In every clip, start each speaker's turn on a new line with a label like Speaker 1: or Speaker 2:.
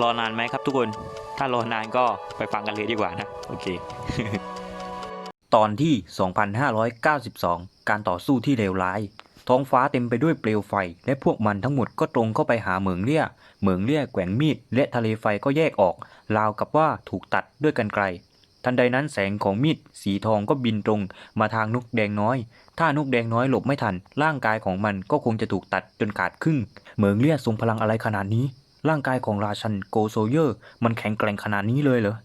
Speaker 1: รอนานไหมครับทุกคน ถ้ารอนานก็ไปฟังกันเลยดีกว่านะ โอเค ตอนที่ 2592 การต่อสู้ที่เลวร้าย ท้องฟ้าเต็มไปด้วยเปลวไฟ และพวกมันทั้งหมดก็ตรงเข้าไปหาเหมืองเลี่ย เหมืองเลี่ยแกว่งมีด และทะเลไฟก็แยกออก ราวกับว่าถูกตัดด้วยกันไกล ทันใดนั้นแสงของมีดสีทองก็บินตรงมาทางนกแดงน้อย ถ้านกแดงน้อยหลบไม่ทัน ร่างกายของมันก็คงจะถูกตัดจนขาดครึ่ง เหมืองเลี่ยทรงพลังอะไรขนาดนี้ ร่างกายของราชันโกโซเยอร์ มันแข็งแกร่งขนาดนี้เลยเหรอ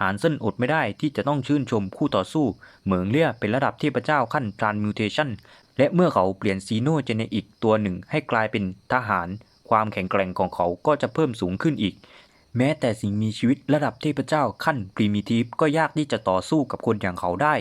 Speaker 1: หานเส้นอดไม่ได้ที่จะต้องชื่นชมคู่ต่อสู้ เหมืองเลี่ยเป็นระดับเทพเจ้าขั้นทรานมิวเทชันและเมื่อเขาเปลี่ยนซีโนเจเนอิกตัวหนึ่งให้กลายเป็นทหาร ความแข็งแกร่งของเขาก็จะเพิ่มสูงขึ้นอีก แม้แต่สิ่งมีชีวิตระดับเทพเจ้าขั้นพรีมิทีฟก็ยากที่จะต่อสู้กับคนอย่างเขาได้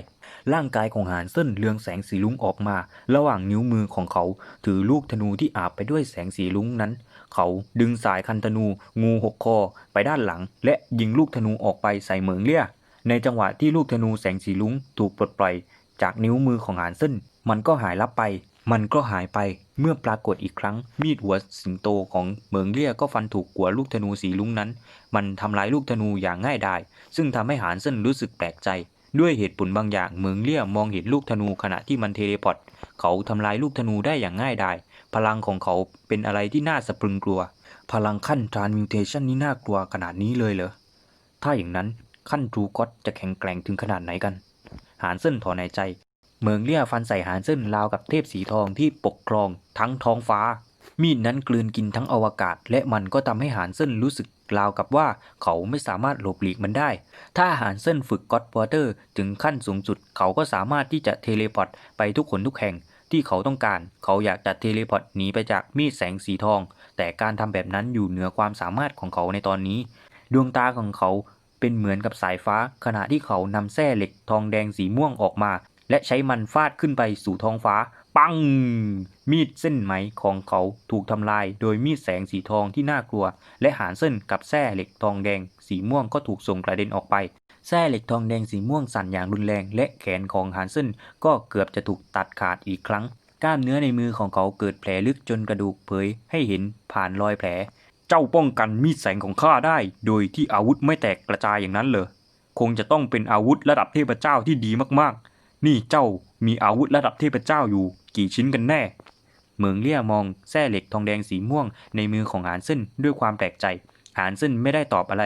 Speaker 1: ร่างกายของหานเส้นเรืองแสงสีลุ้งออกมา ระหว่างนิ้วมือของเขา ถือลูกธนูที่อาบไปด้วยแสงสีลุ้งนั้น เขาดึงสายคันธนู งูหกคอไปด้านหลัง และยิงลูกธนูออกไปใส่เหมืองเลี่ย ในจังหวะที่ลูกธนูแสงสีลุ้งถูกปลดปล่อย จากนิ้วมือของหานเส้นมันก็หายลับไปมันก็หายไปเมื่อปรากฏอีกครั้ง มีดหัวสิงโตของเหมืองเลี่ยก็ฟันถูกหัวลูกธนูสีลุ้งนั้น มันทำลายลูกธนูอย่างง่ายดาย ซึ่งทำให้หานเส้นรู้สึกแปลกใจ ด้วยเหตุผลบางอย่างเหมืองเลี่ยมองเห็นลูกธนูขณะที่มันเทเลพอร์ตเขาทำลายลูกธนูได้อย่างง่ายดาย พลังของเขาเป็นอะไรที่น่าสะพรึงกลัว พลังขั้น transmutation นี่น่ากลัวขนาดนี้เลยเหรอถ้าอย่างนั้นขั้นทรูก็จะแข็งแกร่งถึงขนาดไหนกัน หานเส้นถอนหายใจ เมืองเลี่ยฟันใส่หานเส้นราวกับเทพสีทองที่ปกครองทั้งท้องฟ้า มีดนั้นกลืนกินทั้งอวกาศ และมันก็ทำให้หานเส้นรู้สึกราวกับว่าเขาไม่สามารถหลบหลีกมันได้ ถ้าหานเส้นฝึกก็ d วอเตอร์ถึงขั้นสูงสุด เขาก็สามารถที่จะเทเลพอร์ตไปทุกคนทุกแห่งที่เขาต้องการ เขาอยากจะเทเลพอร์ตหนีไปจากมีดแสงสีทอง แต่การทำแบบนั้นอยู่เหนือความสามารถของเขาในตอนนี้ ดวงตาของเขาเป็นเหมือนกับสายฟ้า ขณะที่เขานำแส้เหล็กทองแดงสีม่วงออกมา และใช้มันฟาดขึ้นไปสู่ท้องฟ้า ปัง มีดเส้นไหมของเขาถูกทำลาย โดยมีดแสงสีทองที่น่ากลัว และหานเส้นกับแส้เหล็กทองแดง สีม่วงก็ถูกส่งกระเด็นออกไปแส้เหล็กทองแดงสีม่วงสั่นอย่างรุนแรง และแขนของหานเส้นก็เกือบจะถูกตัดขาดอีกครั้ง กล้ามเนื้อในมือของเขาเกิดแผลลึกจนกระดูกเผยให้เห็นผ่านรอยแผล เจ้าป้องกันมีดแสงของข้าได้ โดยที่อาวุธไม่แตกกระจายอย่างนั้นเลยคงจะต้องเป็นอาวุธระดับเทพเจ้าที่ดีมากๆ นี่เจ้ามีอาวุธระดับเทพเจ้าอยู่ กี่ชิ้นกันแน่ เหมืองเลี่ยมองแส้เหล็กทองแดงสีม่วงในมือของหานเส้นด้วยความแปลกใจ หานเส้นไม่ได้ตอบอะไร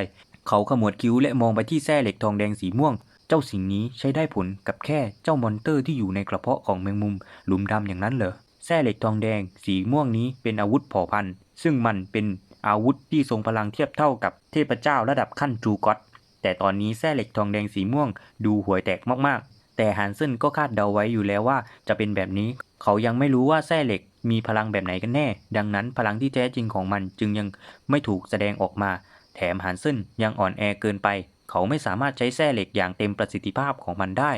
Speaker 1: เขาขมวดคิ้วและมองไปที่แส้เหล็กทองแดงสีม่วง เจ้าสิ่งนี้ใช้ได้ผลกับแค่เจ้ามอนเตอร์ที่อยู่ในกระเพาะของแมงมุมหลุมดำอย่างนั้นเหรอแส้เหล็กทองแดงสีม่วงนี้เป็นอาวุธผ่าพันซึ่งมันเป็นอาวุธที่ทรงพลังเทียบเท่ากับเทพเจ้าระดับขั้นจูกอตแต่ตอนนี้แส้เหล็กทองแดงสีม่วงดูห่วยแตกมากๆ แต่ฮันเซนก็คาดเดาไว้อยู่แล้วว่าจะเป็นแบบนี้ เขายังไม่รู้ว่าแส้เหล็กมีพลังแบบไหนกันแน่ ดังนั้นพลังที่แท้จริงของมันจึงยังไม่ถูกแสดงออกมา แถมฮันเซนยังอ่อนแอเกินไป เขาไม่สามารถใช้แส้เหล็กอย่างเต็มประสิทธิภาพของมันได้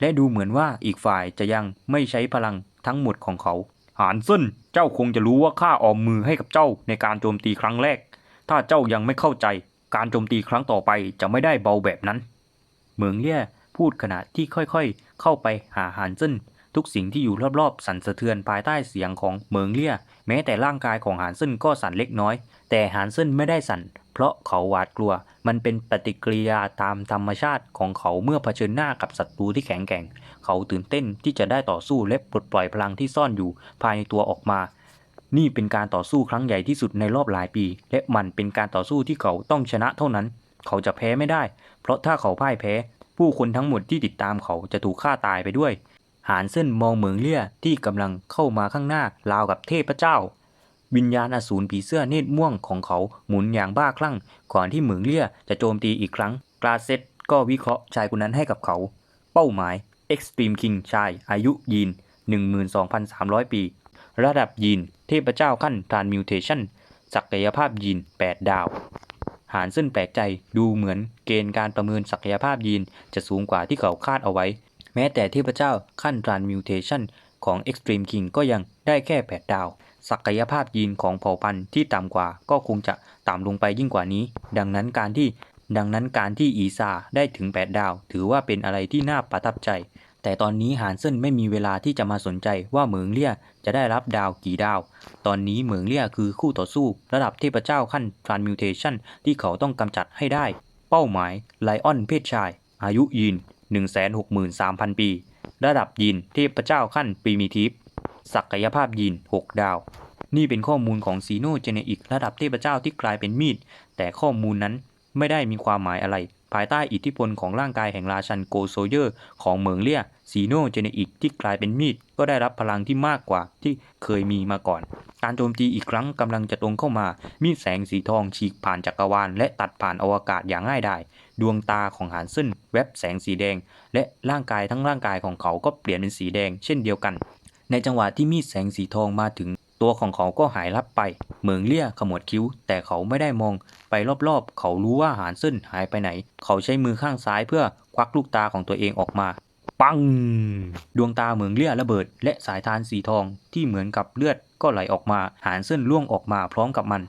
Speaker 1: และดูเหมือนว่าอีกฝ่ายจะยังไม่ใช้พลังทั้งหมดของเขาหานเซินเจ้าคงจะรู้ว่าข้าออมมือให้กับเจ้าในการโจมตีครั้งแรก ถ้าเจ้ายังไม่เข้าใจ การโจมตีครั้งต่อไปจะไม่ได้เบาแบบนั้น เหมืองเลี่ย พูดขณะที่ค่อยๆ เข้าไปหาหานเซินทุกสิ่งที่อยู่รอบๆ สั่นสะเทือนภายใต้เสียงของเหมืองเลี่ย แม้แต่ร่างกายของหานเซินก็สั่นเล็กน้อย แต่หานเซินไม่ได้สั่น เพราะเขาหวาดกลัว มันเป็นปฏิกิริยาตามธรรมชาติของเขาเมื่อเผชิญหน้ากับศัตรูที่แข็งแกร่ง เขาตื่นเต้นที่จะได้ต่อสู้และปลดปล่อยพลังที่ซ่อนอยู่ภายในตัวออกมา นี่เป็นการต่อสู้ครั้งใหญ่ที่สุดในรอบหลายปี และมันเป็นการต่อสู้ที่เขาต้องชนะเท่านั้น เขาจะแพ้ไม่ได้ เพราะถ้าเขาพ่ายแพ้ ผู้คนทั้งหมดที่ติดตามเขาจะถูกฆ่าตายไปด้วย หานเส้นมองเหมืองเลี่ยที่กำลังเข้ามาข้างหน้าราวกับเทพเจ้า วิญญาณอสูรผีเสื้อเนตรม่วงของเขาหมุนอย่างบ้าคลั่ง ก่อนที่เหมืองเลี่ยจะโจมตีอีกครั้ง กราเซตก็วิเคราะห์ชายคนนั้นให้กับเขา เป้าหมาย Extreme King ชายอายุยีน 12,300 ปี ระดับยีน เทพเจ้าขั้น Transmutation ศักยภาพยีน 8 ดาว หารเส้นแปลกใจดูเหมือนเกณฑ์การประเมินศักยภาพยีนจะสูงกว่าที่เขาคาดเอาไว้ แม้แต่เทพเจ้าขั้น Transmutation ของ Extreme King ก็ยังได้แค่8ดาว ศักยภาพยีนของเผ่าพันธุ์ที่ต่ำกว่าก็คงจะต่ำลงไปยิ่งกว่านี้ ดังนั้นการที่ดังนั้นการที่อีซาได้ถึง 8 ดาว ถือว่าเป็นอะไรที่น่าประทับใจ แต่ตอนนี้หานเซินไม่มีเวลาที่จะมาสนใจว่าเหมิงเลี่ยจะได้รับดาวกี่ดาว ตอนนี้เหมิงเลี่ยคือคู่ต่อสู้ ระดับเทพเจ้าขั้น Transmutation ที่เขาต้องกำจัดให้ได้ เป้าหมายไลออนเพศชาย อายุยืน163,000 ปี ระดับยีนเทพเจ้าขั้นปริมิทีฟศักยภาพยีน 6 ดาว นี่เป็นข้อมูลของซีโนเจเนอิกระดับเทพเจ้าที่กลายเป็นมีด แต่ข้อมูลนั้นไม่ได้มีความหมายอะไร ภายใต้อิทธิพลของร่างกายแห่งราชันโกโซเยอร์ ของเหมิงเลี่ยซีโนเจเนอิกที่กลายเป็นมีด ก็ได้รับพลังที่มากกว่าที่เคยมีมาก่อน การโจมตีอีกครั้งกำลังจะตรงเข้ามา มีดแสงสีทองฉีกผ่านจักรวาล และตัดผ่านอวกาศอย่างง่ายดายดวงตาของหานซึนแวบแสงสีแดง และร่างกายทั้งร่างกายของเขาก็เปลี่ยนเป็นสีแดง เช่นเดียวกัน ในจังหวะที่มีดแสงสีทองมาถึง ตัวของเขาก็หายลับไป เหมิงเลี่ยขมวดคิ้ว แต่เขาไม่ได้มองไปรอบๆ เขารู้ว่าหานซึ่นหายไปไหน เขาใช้มือข้างซ้ายเพื่อควักลูกตาของตัวเองออกมา ปัง ดวงตาเหมืองเลี่ยระเบิด และสายทานสีทองที่เหมือนกับเลือดก็ไหลออกมา หานซึ่นล่วงออกมาพร้อมกับมัน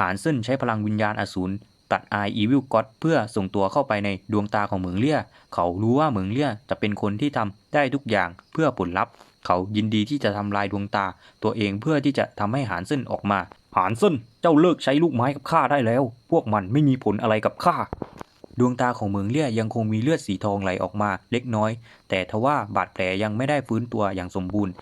Speaker 1: หานซึ่นใช้พลังวิญญาณอสูร ตัดไออีวิลก็อดเพื่อส่งตัวเข้าไปในดวงตาของเหมืองเลี่ย เขารู้ว่าเหมืองเลี่ยจะเป็นคนที่ทำได้ทุกอย่างเพื่อผลลัพธ์ เขายินดีที่จะทำลายดวงตา ตัวเองเพื่อที่จะทำให้หานเส้นออกมา หานเส้นเจ้าเลิกใช้ลูกไม้กับข้าได้แล้ว พวกมันไม่มีผลอะไรกับข้าดวงตาของเหมืองเลี่ยยังคงมีเลือดสีทองไหลออกมาเล็กน้อย แต่ทว่าบาดแผลยังไม่ได้ฟื้นตัวอย่างสมบูรณ์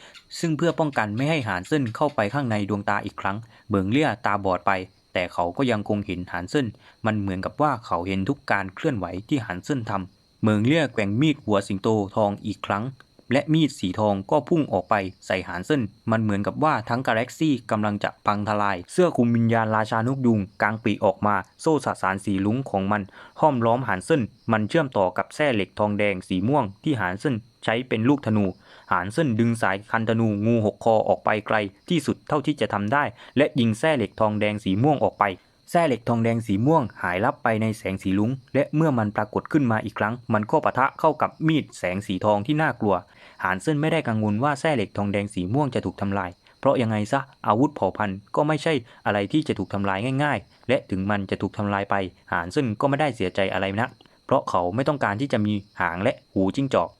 Speaker 1: ซึ่งเพื่อป้องกันไม่ให้หานเส้นเข้าไปข้างในดวงตาอีกครั้งเหมืองเลี่ยตาบอดไป แต่เขาก็ยังคงเห็นหานเส้น มันเหมือนกับว่าเขาเห็นทุกการเคลื่อนไหวที่หานเส้นทำเมืองเลี่ยแกว่งมีดหัวสิงโตทองอีกครั้ง และมีดสีทองก็พุ่งออกไปใส่หานเส้น มันเหมือนกับว่าทั้งกาแล็กซี่กำลังจะพังทลาย เสื้อคลุมวิญญาณราชานกยุงกลางปีออกมา โซ่สสารสีลุ้งของมันห้อมล้อมหานเส้น มันเชื่อมต่อกับแส้เหล็กทองแดงสีม่วงที่หานเส้น ใช้เป็นลูกธนู หานเส้นดึงสายคันธนูงูหกคอออกไปไกลที่สุดเท่าที่จะทำได้ และยิงแส้เหล็กทองแดงสีม่วงออกไปแส้เหล็กทองแดงสีม่วงหายลับไปในแสงสีลุ้งและเมื่อมันปรากฏขึ้นมาอีกครั้ง มันก็ปะทะเข้ากับมีดแสงสีทองที่น่ากลัว หานเซินไม่ได้กังวลว่าแส้เหล็กทองแดงสีม่วงจะถูกทำลาย เพราะยังไงซะอาวุธเผ่าพันธุ์ก็ไม่ใช่อะไรที่จะถูกทำลายง่าย ๆ และถึงมันจะถูกทำลายไป หานเซินก็ไม่ได้เสียใจอะไรนักเพราะเขาไม่ต้องการที่จะมีหางและหูจิ้งจอก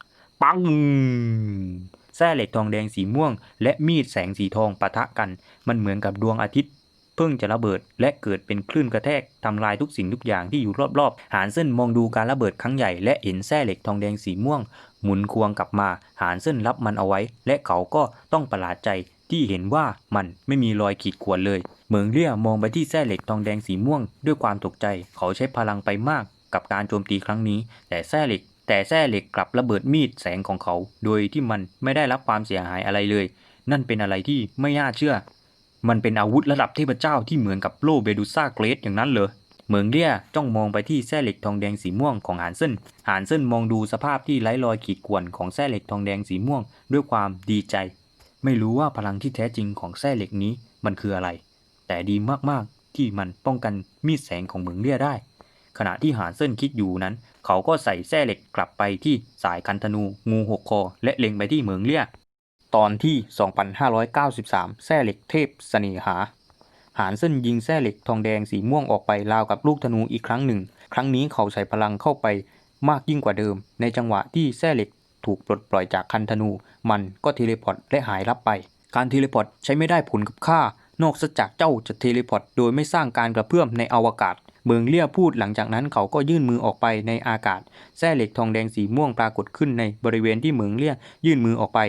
Speaker 1: ปังแส้เหล็กทองแดงสีม่วง และมีดแสงสีทองปะทะกัน มันเหมือนกับดวงอาทิตย์ เพิ่งจะระเบิดและเกิดเป็นคลื่นกระแทกทำลายทุกสิ่งทุกอย่างที่อยู่รอบๆหานเส้นมองดูการระเบิดครั้งใหญ่และเห็นแส้เหล็กทองแดงสีม่วง หมุนควงกลับมาหานเส้นรับมันเอาไว้ และเขาก็ต้องประหลาดใจที่เห็นว่ามันไม่มีรอยขีดข่วนเลย เหมืองเลี่ยมองไปที่แส้เหล็กทองแดงสีม่วง ด้วยความตกใจ เขาใช้พลังไปมากกับการโจมตีครั้งนี้ แต่แส้เหล็ก แต่แส้เหล็กกลับระเบิดมีดแสงของเขา โดยที่มันไม่ได้รับความเสียหายอะไรเลย นั่นเป็นอะไรที่ไม่น่าเชื่อ มันเป็นอาวุธระดับเทพเจ้าที่เหมือนกับโล่เบดูซ่าเกรดอย่างนั้นเลยเหมืองเลี่ยจ้องมองไปที่แส้เหล็กทองแดงสีม่วงของหานเซินหานเซินมองดูสภาพที่ไร้รอยขีดข่วนของแส้เหล็กทองแดงสีม่วง ด้วยความดีใจ ไม่รู้ว่าพลังที่แท้จริงของแส้เหล็กนี้มันคืออะไร แต่ดีมากๆที่มันป้องกันมีดแสงของเหมืองเลี่ยได้ ขณะที่หานเซินคิดอยู่นั้น เขาก็ใส่แส้เหล็กกลับไปที่สายคันธนูงูหกคอ และเล็งไปที่เหมืองเลี่ย ตอนที่ 2593 แส้เหล็กเทพเสน่หา หานเส้นยิงแส้เหล็กทองแดงสีม่วงออกไปราวกับลูกธนูอีกครั้งหนึ่ง ครั้งนี้เขาใส่พลังเข้าไปมากยิ่งกว่าเดิม ในจังหวะที่แส้เหล็กถูกปลดปล่อยจากคันธนู มันก็เทเลพอร์ตและหายลับไป การเทเลพอร์ตใช้ไม่ได้ผลกับข้านอกจากเจ้าจะเทเลพอร์ตโดยไม่สร้างการกระเพื่อมในอวกาศ เมืองเลี่ยพูดหลังจากนั้นเขาก็ยื่นมือออกไปในอากาศแส้เหล็กทองแดงสีม่วงปรากฏขึ้นในบริเวณที่เหมืองเลี่ยยื่นมือออกไป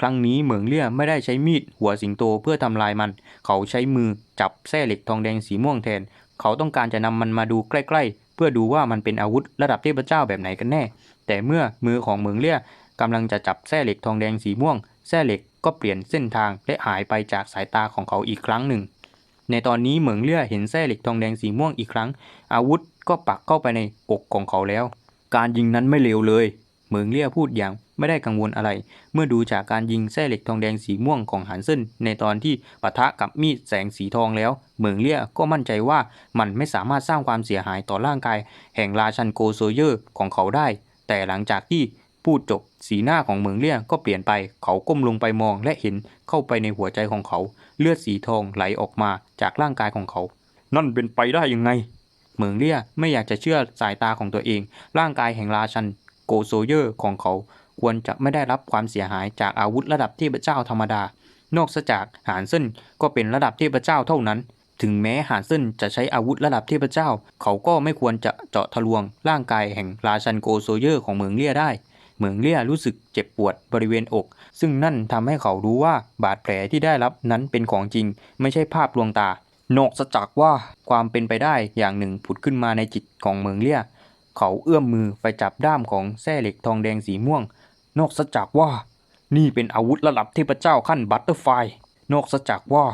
Speaker 1: ครั้งนี้เหมืองเลี่ยไม่ได้ใช้มีดหัวสิงโตเพื่อทำลายมัน เขาใช้มือจับแส้เหล็กทองแดงสีม่วงแทน เขาต้องการจะนำมันมาดูใกล้ ๆ เพื่อดูว่ามันเป็นอาวุธระดับเทพเจ้าแบบไหนกันแน่ แต่เมื่อมือของเหมืองเลี่ยกำลังจะจับแส้เหล็กทองแดงสีม่วงแส้เหล็กก็เปลี่ยนเส้นทางและหายไปจากสายตาของเขาอีกครั้งหนึ่ง ในตอนนี้เหมืองเลี่ยเห็นแส้เหล็กทองแดงสีม่วงอีกครั้ง อาวุธก็ปักเข้าไปในอกของเขาแล้ว การยิงนั้นไม่เลวเลย เหมืองเลี่ยพูดอย่างไม่ได้กังวลอะไร เมื่อดูจากการยิงแส้เหล็กทองแดงสีม่วงของหันเซินในตอนที่ปะทะกับมีดแสงสีทองแล้ว เหมืองเลี่ยก็มั่นใจว่ามันไม่สามารถสร้างความเสียหายต่อร่างกาย แห่งราชันโกโซเยอร์ของเขาได้ แต่หลังจากที่ พูดจบ สีหน้าของเหมืองเลี่ยก็เปลี่ยนไป เขาก้มลงไปมองและเห็นเข้าไปในหัวใจของเขา เลือดสีทองไหลออกมาจากร่างกายของเขา นั่นเป็นไปได้ยังไง เหมืองเลี่ยไม่อยากจะเชื่อสายตาของตัวเอง ร่างกายแห่งราชันโกโซเยอร์ของเขา ควรจะไม่ได้รับความเสียหายจากอาวุธระดับเทพเจ้าธรรมดา นอกจากหานเซินก็เป็นระดับเทพเจ้าเท่านั้นถึงแม้หานเซินจะใช้อาวุธระดับเทพเจ้า เขาก็ไม่ควรจะเจาะทะลวงร่างกายแห่งราชันโกโซเยอร์ของเหมืองเลี่ยได้ เหมืองเลี่ยรู้สึกเจ็บปวดบริเวณอก ซึ่งนั่นทำให้เขารู้ว่าบาดแผลที่ได้รับนั้นเป็นของจริง ไม่ใช่ภาพลวงตา นอกจากว่าความเป็นไปได้อย่างหนึ่งผุดขึ้นมาในจิตของเหมืองเลี่ย เขาเอื้อมมือไปจับด้ามของแส้เหล็กทองแดงสีม่วง นอกจากว่า นี่เป็นอาวุธระดับเทพเจ้าขั้นบัตเตอร์ไฟนอกจากว่า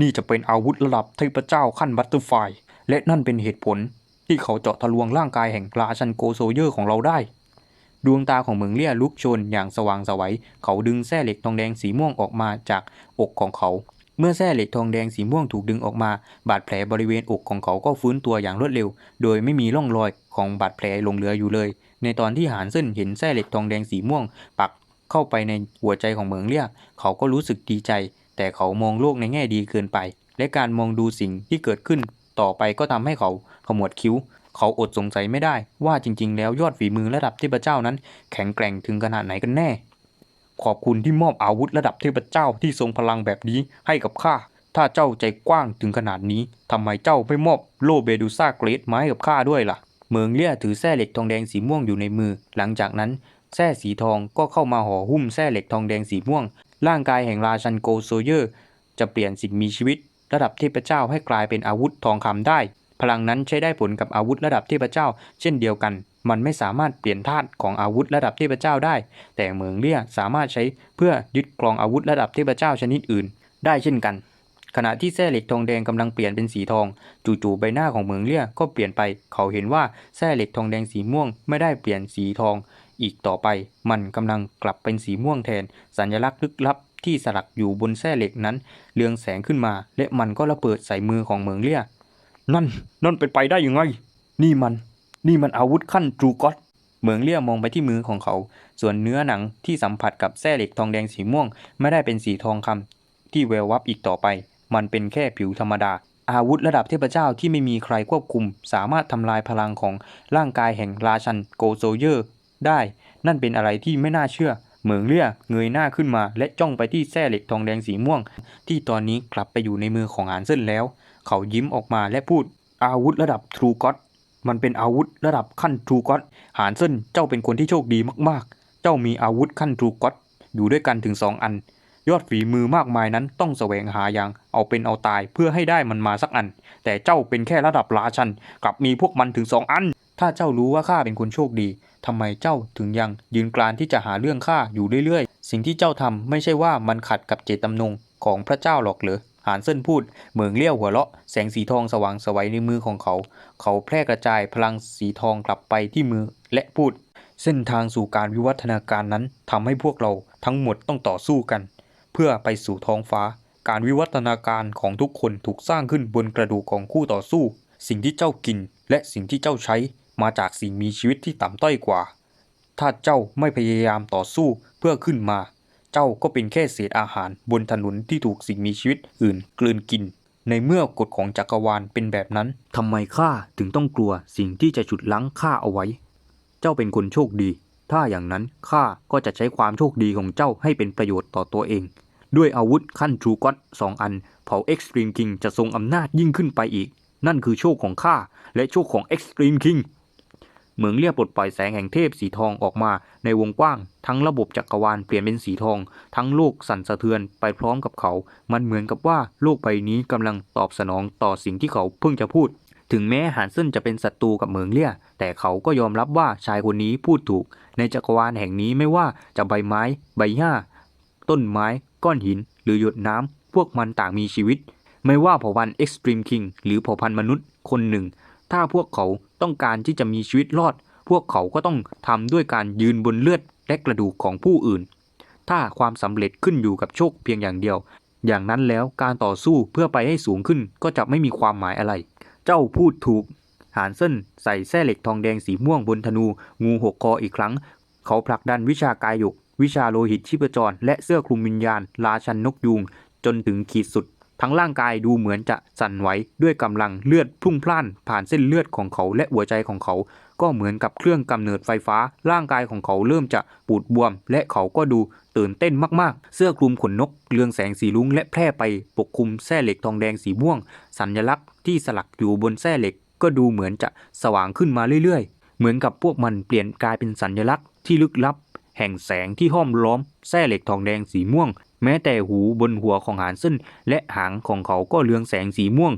Speaker 1: นี่จะเป็นอาวุธระดับเทพเจ้าขั้นบัตเตอร์ไฟและนั่นเป็นเหตุผลที่เขาเจาะทะลวงร่างกายแห่งราชันโกโซเยอร์ของเราได้ ดวงตาของเมืองเลี่ยลุกโชนอย่างสว่างสวัย เขาดึงแส้เหล็กทองแดงสีม่วงออกมาจากอกของเขา เมื่อแส้เหล็กทองแดงสีม่วงถูกดึงออกมา บาดแผลบริเวณอกของเขาก็ฟื้นตัวอย่างรวดเร็ว โดยไม่มีร่องรอยของบาดแผลหลงเหลืออยู่เลย ในตอนที่หานเส้นเห็นแส้เหล็กทองแดงสีม่วง ปักเข้าไปในหัวใจของเมืองเลี่ยเขาก็รู้สึกดีใจ แต่เขามองโลกในแง่ดีเกินไป และการมองดูสิ่งที่เกิดขึ้น ต่อไปก็ทำให้เขาขมวดคิ้ว เขาอดสงสัยไม่ได้ว่าจริง ๆ แล้วยอดฝีมือระดับเทพเจ้านั้น แข็งแกร่งถึงขนาดไหนกันแน่ ขอบคุณที่มอบอาวุธระดับเทพเจ้าที่ทรงพลังแบบนี้ให้กับข้า ถ้าเจ้าใจกว้างถึงขนาดนี้ทำไมเจ้าไม่มอบโลเบดูซ่าเกรดมาให้กับข้าด้วยล่ะ เมืองเลี่ยถือแส้เหล็กทองแดงสีม่วงอยู่ในมือ หลังจากนั้นแส้สีทองก็เข้ามาห่อหุ้มแส้เหล็กทองแดงสีม่วง ร่างกายแห่งราชันโกโซเยอร์ จะเปลี่ยนสิ่งมีชีวิต ระดับเทพเจ้าให้กลายเป็นอาวุธทองคำได้ ลังนั้นใช้ได้ผลกับอาวุธระดับเทพเจ้า เช่นเดียวกัน มันไม่สามารถเปลี่ยนธาตุของอาวุธระดับเทพเจ้าได้ แต่เหมืองเลี่ยสามารถใช้เพื่อยึดครองอาวุธระดับเทพเจ้าชนิดอื่น ได้เช่นกัน ขณะที่แส้เหล็กทองแดงกำลังเปลี่ยนเป็นสีทอง จู่ๆใบหน้าของเหมืองเลี่ยก็เปลี่ยนไป เขาเห็นว่าแส้เหล็กทองแดงสีม่วงไม่ได้เปลี่ยนสีทอง อีกต่อไป มันกำลังกลับเป็นสีม่วงแทน สัญลักษณ์ลึกลับที่สลักอยู่บนแส้เหล็กนั้นเรืองแสงขึ้นมา และมันก็ระเบิดใส่มือของเหมืองเลี่ย นั่น นั่นเป็นไปได้ยังไง นี่มัน นี่มันอาวุธขั้นทรูกอตเหมืองเลี่ยมองไปที่มือของเขา ส่วนเนื้อหนังที่สัมผัสกับแส้เหล็กทองแดงสีม่วง ไม่ได้เป็นสีทองคำที่แวววับอีกต่อไป มันเป็นแค่ผิวธรรมดา อาวุธระดับเทพเจ้าที่ไม่มีใครควบคุม สามารถทำลายพลังของร่างกายแห่งราชันโกโซเยอร์ได้ นั่นเป็นอะไรที่ไม่น่าเชื่อ เหมืองเลี่ยเงยหน้าขึ้นมา และจ้องไปที่แส้เหล็กทองแดงสีม่วง ที่ตอนนี้กลับไปอยู่ในมือของหานเซินแล้ว เขายิ้มออกมาและพูดอาวุธระดับทรูก็อตมันเป็นอาวุธระดับขั้นทรูก็อตหานเซินเจ้าเป็นคนที่โชคดีมากๆ เจ้ามีอาวุธขั้นทรูก็อตอยู่ด้วยกันถึงสองอัน ยอดฝีมือมากมายนั้นต้องแสวงหาอย่างเอาเป็นเอาตายเพื่อให้ได้มันมาสักอัน แต่เจ้าเป็นแค่ระดับราชันกลับมีพวกมันถึงสองอัน ถ้าเจ้ารู้ว่าข้าเป็นคนโชคดีทำไมเจ้าถึงยังยืนกรานที่จะหาเรื่องข้าอยู่เรื่อยๆ สิ่งที่เจ้าทำไม่ใช่ว่ามันขัดกับเจตจำนงของพระเจ้าหรอกเหรอ หานเซินพูด เหมืองเลี้ยวหัวเราะ แสงสีทองสว่างสวัยในมือของเขา เขาแพร่กระจายพลังสีทองกลับไปที่มือและพูด เส้นทางสู่การวิวัฒนาการนั้นทำให้พวกเราทั้งหมดต้องต่อสู้กัน เพื่อไปสู่ท้องฟ้า การวิวัฒนาการของทุกคนถูกสร้างขึ้นบนกระดูกของคู่ต่อสู้ สิ่งที่เจ้ากิน และสิ่งที่เจ้าใช้มาจากสิ่งมีชีวิตที่ต่ำต้อยกว่า ถ้าเจ้าไม่พยายามต่อสู้เพื่อขึ้นมา เจ้าก็เป็นแค่เศษอาหารบนถนนที่ถูกสิ่งมีชีวิตอื่นกลืนกิน ในเมื่อกฎของจักรวาลเป็นแบบนั้นทำไมข้าถึงต้องกลัวสิ่งที่จะฉุดลั้งข้าเอาไว้ เจ้าเป็นคนโชคดี ถ้าอย่างนั้นข้าก็จะใช้ความโชคดีของเจ้าให้เป็นประโยชน์ต่อตัวเอง ด้วยอาวุธขั้นทรูก็ตสองอัน เผ่า Extreme King จะทรงอำนาจยิ่งขึ้นไปอีก นั่นคือโชคของข้าและโชคของ Extreme King เหมืองเรียบปลดปล่อยแสงแห่งเทพสีทองออกมาในวงกว้าง ทั้งระบบจักรวาลเปลี่ยนเป็นสีทอง ทั้งโลกสั่นสะเทือนไปพร้อมกับเขา มันเหมือนกับว่าโลกใบนี้กำลังตอบสนองต่อสิ่งที่เขาเพิ่งจะพูด ถึงแม้หานเซินจะเป็นศัตรูกับเหมืองเลี่ย แต่เขาก็ยอมรับว่าชายคนนี้พูดถูก ในจักรวาลแห่งนี้ไม่ว่าจะใบไม้ ใบหญ้า ต้นไม้ ก้อนหิน หรือหยดน้ำพวกมันต่างมีชีวิต ไม่ว่าเผ่าพันธุ์ Extreme King หรือเผ่าพันธุ์มนุษย์คนหนึ่ง ถ้าพวกเขา ต้องการที่จะมีชีวิตรอด พวกเขาก็ต้องทำด้วยการยืนบนเลือดและกระดูกของผู้อื่น ถ้าความสำเร็จขึ้นอยู่กับโชคเพียงอย่างเดียว อย่างนั้นแล้วการต่อสู้เพื่อไปให้สูงขึ้นก็จะไม่มีความหมายอะไร เจ้าพูดถูกหานเซินใส่แส้เหล็กทองแดงสีม่วงบนธนู งูหกคออีกครั้ง เขาผลักดันวิชากายหยก วิชาโลหิตชีพจร และเสื้อคลุมวิญญาณ ราชันนกยูง จนถึงขีดสุด ทั้งร่างกายดูเหมือนจะสั่นไหวด้วยกำลังเลือดพุ่งพล่าน ผ่านเส้นเลือดของเขาและหัวใจของเขา ก็เหมือนกับเครื่องกำเนิดไฟฟ้า ร่างกายของเขาเริ่มจะปูดบวม และเขาก็ดูตื่นเต้นมากๆ เสื้อคลุมขนนกเรืองแสงสีรุ้งและแพร่ไปปกคลุมแส้เหล็กทองแดงสีม่วง สัญลักษณ์ที่สลักอยู่บนแส้เหล็ก ก็ดูเหมือนจะสว่างขึ้นมาเรื่อยๆ เหมือนกับพวกมันเปลี่ยนกลายเป็นสัญลักษณ์ที่ลึกลับ แห่งแสงที่ห้อมล้อมแส้เหล็กทองแดงสีม่วง แม้แต่หูบนหัวของหานเส้นและหางของเขาก็เรืองแสงสีม่วง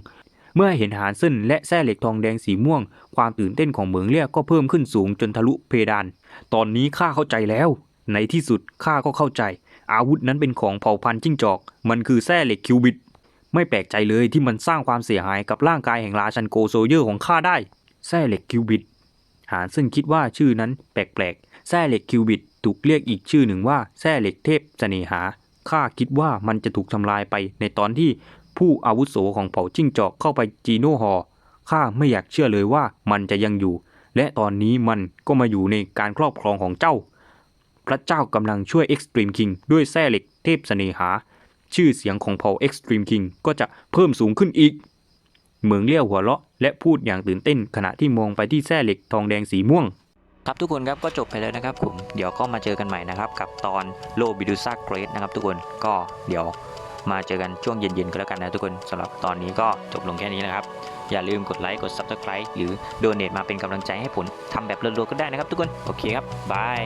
Speaker 1: เมื่อเห็นหานเส้นและแส้เหล็กทองแดงสีม่วง ความตื่นเต้นของเหมืองเลี่ยก็เพิ่มขึ้นสูงจนทะลุเพดาน ตอนนี้ข้าเข้าใจแล้ว ในที่สุดข้าก็เข้าใจ อาวุธนั้นเป็นของเผ่าพันธุ์จิ้งจอก มันคือแส้เหล็กคิวบิต ไม่แปลกใจเลยที่มันสร้างความเสียหายกับร่างกายแห่งราชันโกโซเยอร์ของข้าได้แส้เหล็กคิวบิตหานซึ่งคิดว่าชื่อนั้นแปลกๆแส้เหล็กคิวบิตถูกเรียกอีกชื่อหนึ่งว่าแส้เหล็กเทพเสน่หา ข้าคิดว่ามันจะถูกทำลายไปในตอนที่ผู้อาวุโสของเผ่าจิ้งจอกเข้าไปจีโน่ฮอข้าไม่อยากเชื่อเลยว่ามันจะยังอยู่ และตอนนี้มันก็มาอยู่ในการครอบครองของเจ้า พระเจ้ากำลังช่วย Extreme King ด้วยแส้เหล็กเทพเสน่หา ชื่อเสียงของเผ่า Extreme King ก็จะเพิ่มสูงขึ้นอีก เหมืองเลี้ยวหัวเราะ และพูดอย่างตื่นเต้นขณะที่มองไปที่แส้เหล็กทองแดงสีม่วง ครับทุกคนครับก็จบไปแล้วนะครับผมเดี๋ยวก็มาเจอกันใหม่นะครับ กับตอนโลบิดูซ่าเกรดนะครับทุกคนก็เดี๋ยวมาเจอกันช่วงเย็นๆก็แล้วกันนะทุกคนสำหรับตอนนี้ก็จบลงแค่นี้นะครับ อย่าลืมกดไลค์กด Subscribe หรือโดเน a t มาเป็นกำลังใจให้ผมทำแบบรัวๆก็ได้นะครับทุกคน โอเคครับบาย